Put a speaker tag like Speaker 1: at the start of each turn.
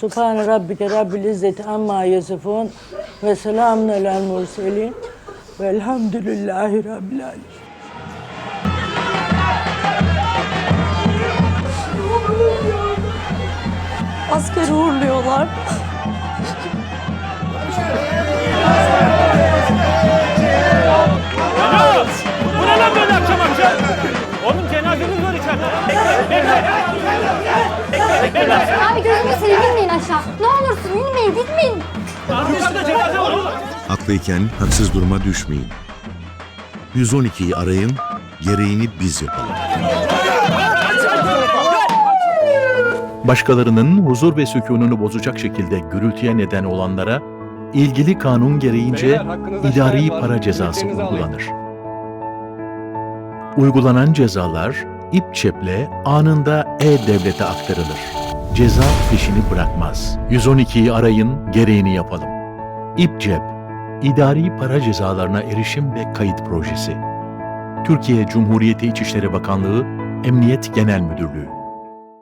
Speaker 1: Subhane rabbike rabbil izzeti amma yasifun ve selamun alel murselin velhamdülillahi rabbil alemin.
Speaker 2: Askeri uğurluyorlar.
Speaker 3: Bu ne lan böyle akşam akşam? Oğlum cenazemiz var içeride.
Speaker 4: Abi gözünü seveyim inmeyin aşağı. Ne olursun inmeyin gitmeyin.
Speaker 3: Yukarıda cenaze var oğlum.
Speaker 5: Haklıyken haksız duruma düşmeyin. 112'yi arayın, gereğini biz yapalım.
Speaker 6: başkalarının huzur ve sükununu bozacak şekilde gürültüye neden olanlara ilgili kanun gereğince
Speaker 7: Beyler,
Speaker 6: idari
Speaker 7: var.
Speaker 6: para cezası uygulanır. Uygulanan cezalar ip çeple anında e-devlete aktarılır. Ceza peşini bırakmaz. 112'yi arayın, gereğini yapalım. İp cep, idari para cezalarına erişim ve kayıt projesi. Türkiye Cumhuriyeti İçişleri Bakanlığı, Emniyet Genel Müdürlüğü.